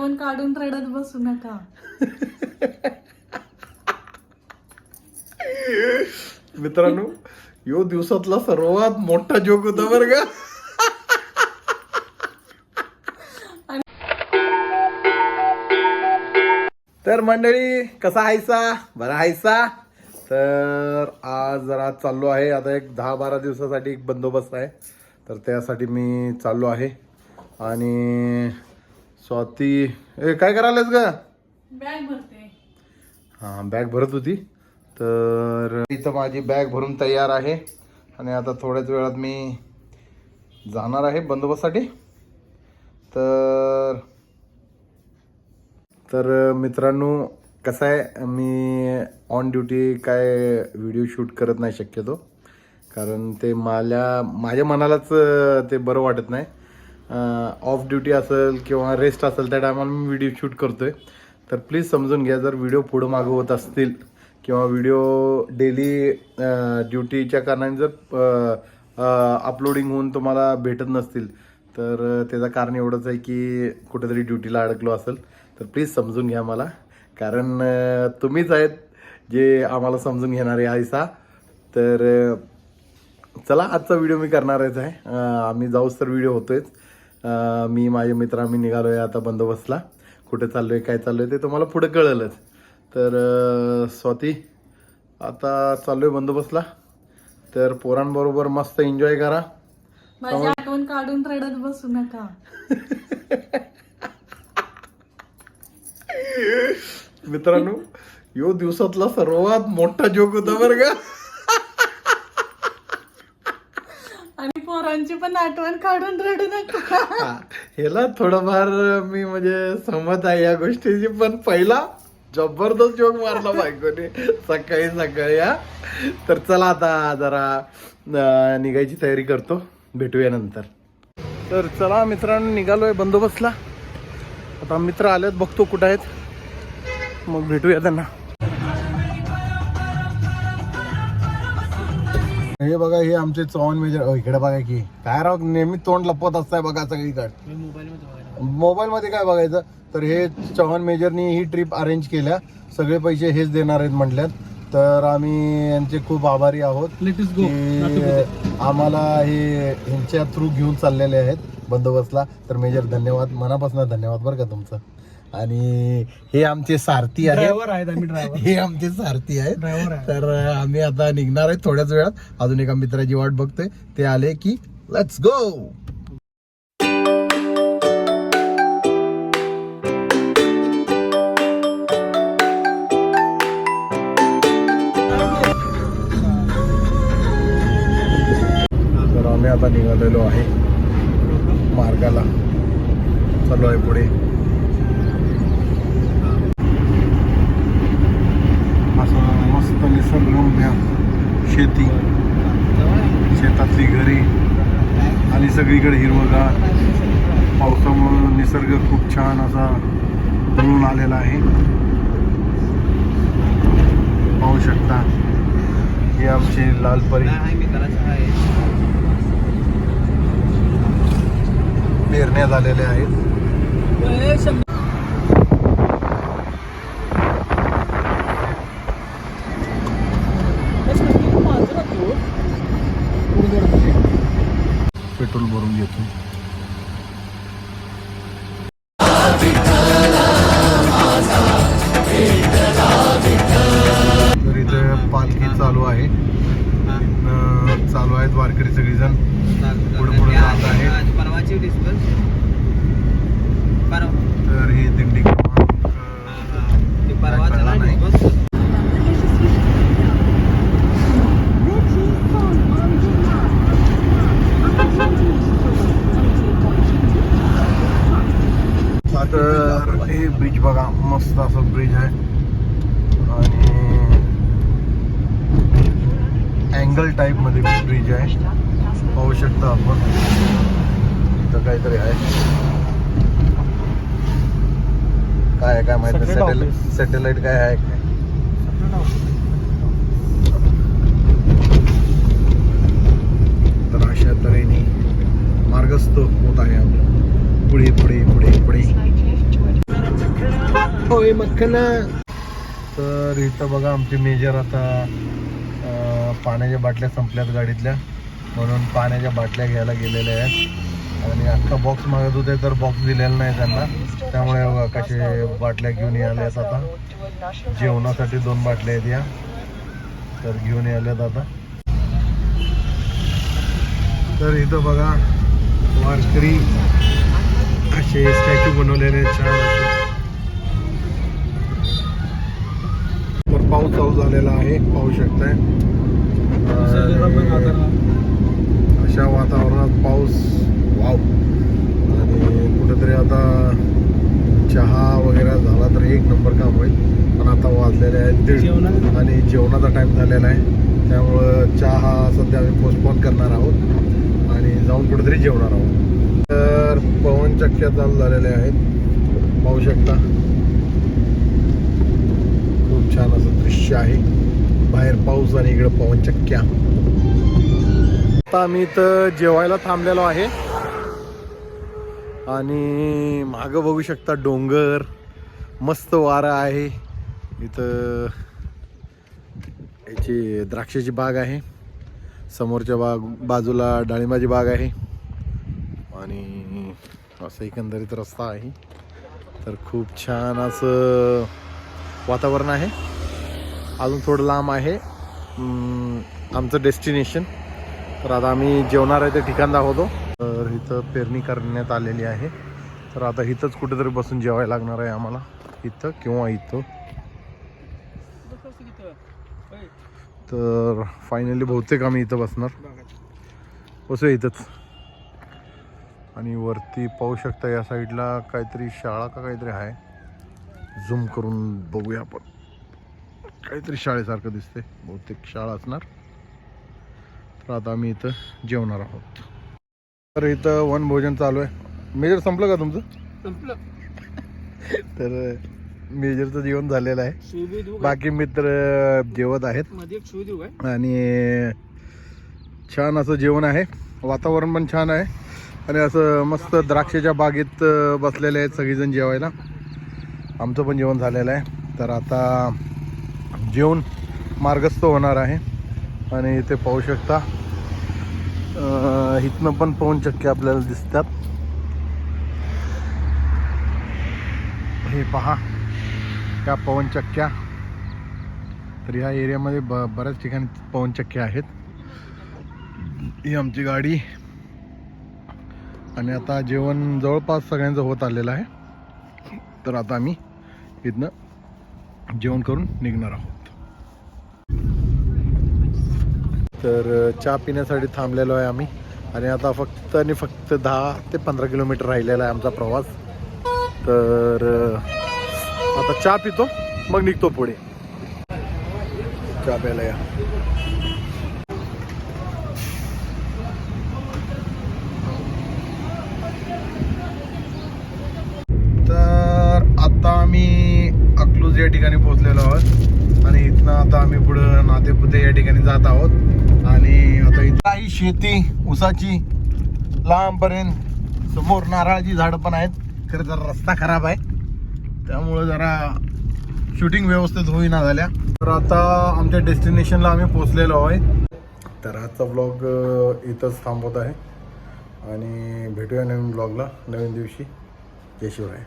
आठवण काढून रडत बसू नका. मित्रांनो यो दिवसातला सर्वात मोठा जोक होता बर का? तर मंडळी कसा हायसा बरा हायसा तर आज जरा चाललो आहे. आता एक दहा बारा दिवसासाठी एक बंदोबस्त आहे. तर त्यासाठी मी चाललो आहे. आणि स्वाती ए काय करायलास ग? बॅग भरते. हां बॅग भरत होती. तर इथं माझी बॅग भरून तयार आहे. आणि आता थोड्याच वेळात मी जाणार आहे बंदोबस्तसाठी. तर तर मित्रांनो कसं आहे मी ऑन ड्युटी काय व्हिडिओ शूट करत नाही शक्यतो. कारण ते मला माझ्या मनालाच ते बरं वाटत नाही. ऑफ ड्युटी असेल किंवा रेस्ट असेल त्या टायमाला मी व्हिडिओ शूट करतो आहे तर प्लीज समजून घ्या जर व्हिडिओ पुढं मागं होत असतील किंवा व्हिडिओ डेली ड्युटीच्या कारणाने जर अपलोडिंग होऊन तुम्हाला भेटत नसतील तर त्याचं कारण एवढंच आहे की कुठेतरी ड्युटीला अडकलो असेल. तर प्लीज समजून घ्या मला. कारण तुम्हीच आहेत जे आम्हाला समजून घेणारे आहेसा तर चला आजचा व्हिडिओ मी करणारच आहे. आम्ही जाऊच तर व्हिडिओ होतोयच. मी माझे मित्र आम्ही निघालोय आता बंदोबस्तला. कुठे चाललोय काय चाललोय ते तुम्हाला पुढे कळेलच. तर स्वाती आता चाललोय बंदोबस्तला. तर पोरांबरोबर मस्त एन्जॉय करा. माझी आठवण काढून रडत बसू नका. मित्रांनो यो दिवसातला सर्वात मोठा जोक होता बरं का आणि पोरांची पण आठवण काढून रडू नका. ह्याला थोडंफार मी म्हणजे सहमत आहे या गोष्टीची पण पहिला जबरदस्त जोक मारला बायकोने सकाळी सकाळी हा. तर चला आता जरा निघायची तयारी करतो. भेटूया नंतर. तर चला मित्रांनो निघालोय बंदोबस्तला. आता मित्र आलेत बघतो कुठं आहेत. मग भेटूया त्यांना. हे बघा हे आमचे चव्हाण मेजर. इकडे बघा की. काय राव नेहमी तोंड लपवत असताय बघा सगळीकडे. मोबाईल मध्ये काय बघायचं? तर हे चव्हाण मेजरनी ही ट्रिप अरेंज केल्या. सगळे पैसे हेच देणार आहेत म्हटल्यात. तर आम्ही यांचे खूप आभारी आहोत की आम्हाला हे ह्यांच्या थ्रू घेऊन चाललेले आहेत बंदोबस्तला. तर मेजर धन्यवाद. मनापासून धन्यवाद बरं का तुमचं. आणि हे आमचे सारथी आहेत. आहेत आम्ही ड्रायव्हर. हे आमचे सारथी आहेत. ड्रायव्हर आहे तर आम्ही आता निघणार आहे थोड्याच वेळात. अजून एका मित्राची वाट बघतोय. ते आले की लेट्स गो तर आम्ही आता निघालेलो आहे मार्गाला. चालू आहे पुढे असं मस्त घ्या शेती शेतातली घरे आणि सगळीकडे हिरवगार. पावसामुळं निसर्ग खूप छान असा मिळून आलेला आहे. पाहू शकता ही आमची लालपरी पेरण्यात आलेले आहेत. मस्त असं ब्रिज आहे. आणि अँगल टाईपमध्ये ब्रिज आहे. पाहू शकता आपण. इथं काहीतरी आहे. काय आहे काय माहिती. सॅटेलाइट काय आहे? काय तर अशा तऱ्हेने मार्गस्थ होत आहे आम्ही पुढे पुढे पुढे पुढे होय मक्खन. तर इथं बघा आमचे मेजर आता पाण्याच्या बाटल्या संपल्यात गाडीतल्या. म्हणून पाण्याच्या बाटल्या घ्यायला गेलेल्या आहेत. आणि अख्खा बॉक्स मागत होते तर बॉक्स दिलेला नाही त्यांना. त्यामुळे बघा कसे बाटल्या घेऊन यायल्यात आता. जेवणासाठी दोन बाटल्या आहेत या. तर घेऊन यायल्यात आता. तर इथं बघा वारकरी असे स्टॅच्यू बनवलेले आहेत छान पाऊस चालू झालेला आहे पाहू शकताय. अशा वातावरणात पाऊस वाव. आणि कुठेतरी आता चहा वगैरे झाला तर एक नंबर काम होईल. पण आता वाजलेले आहेत दीड. आणि जेवणाचा टाइम झालेला आहे. त्यामुळं चहा सध्या आम्ही पोस्टपोन करणार आहोत. आणि जाऊन कुठेतरी जेवणार आहोत. तर पवन चक्क्या चालू झालेल्या आहेत. पाहू शकता. छान असं दृश्य आहे. बाहेर पाऊस आणि इकडं पवन चक्क्या. आता आम्ही इथं जेवायला थांबलेलो आहे. आणि मागं बघू शकता डोंगर. मस्त वारा आहे. इथं याची द्राक्षाची बाग आहे. समोरच्या बाग बाजूला डाळिंबाची बाग आहे. आणि असं एकंदरीत रस्ता आहे. तर खूप छान असं वातावरण आहे. अजून थोडं लांब आहे. आमचं डेस्टिनेशन. तर आता आम्ही जेवणार आहे ते ठिकाण दाखवतो तर इथं पेरणी करण्यात आलेली आहे. तर आता इथंच कुठेतरी बसून जेवायला लागणार आहे आम्हाला. इथं किंवा इथं. तर फायनली बहुतेक आम्ही इथं बसणार. बसूया इथंच. आणि वरती पाहू शकता या साईडला काहीतरी शाळा का काहीतरी आहे. झूम करून बघूया आपण. काहीतरी शाळेसारखं दिसते बहुतेक शाळा असणार. तर आता आम्ही इथं जेवणार आहोत. तर इथं वन भोजन चालू आहे. मेजर संपलं का तुमचं? संपलं. तर मेजरचं जेवण झालेलं आहे? बाकी मित्र जेवत आहेत. आणि छान असं जेवण आहे. वातावरण पण छान आहे. आणि असं मस्त द्राक्षाच्या बागेत बसलेले आहेत सगळेजण जेवायला. आमचं पण जेवण झालेलं आहे. तर आता जेवण मार्गस्थ होणार आहे. आणि इथे पाहू शकता इथनं पण पवन चक्के आपल्याला दिसतात. हे पहा त्या पवन चक्क्या. तर ह्या एरियामध्ये ब बऱ्याच ठिकाणी पवनचक्क्या आहेत. ही आमची गाडी. आणि आता जेवण जवळपास सगळ्यांचं होत आलेलं आहे. तर आता आम्ही इथनं जेवण करून निघणार आहोत. तर चहा पिण्यासाठी थांबलेलो आहे आम्ही. आणि आता फक्त आणि फक्त दहा ते पंधरा किलोमीटर राहिलेला आहे आमचा प्रवास. तर आता चहा पितो मग निघतो पुढे. चहा प्यायला या. आता आम्ही अकलूज या ठिकाणी पोहोचलेलो आहोत. आणि इथनं आता आम्ही पुढं नातेपुते या ठिकाणी जात आहोत. आणि आता इथं काही शेती ऊसाची लांबपर्यंत समोर नारळाची झाडं पण आहेत. खरं जरा रस्ता खराब आहे. त्यामुळं जरा शूटिंग व्यवस्थित होईना झाल्या. तर आता आमच्या डेस्टिनेशनला आम्ही पोचलेलो आहे. तर आजचा ब्लॉग इथंच थांबवत आहे. आणि भेटूया नवीन ब्लॉगला नवीन दिवशी. जय शिवराय.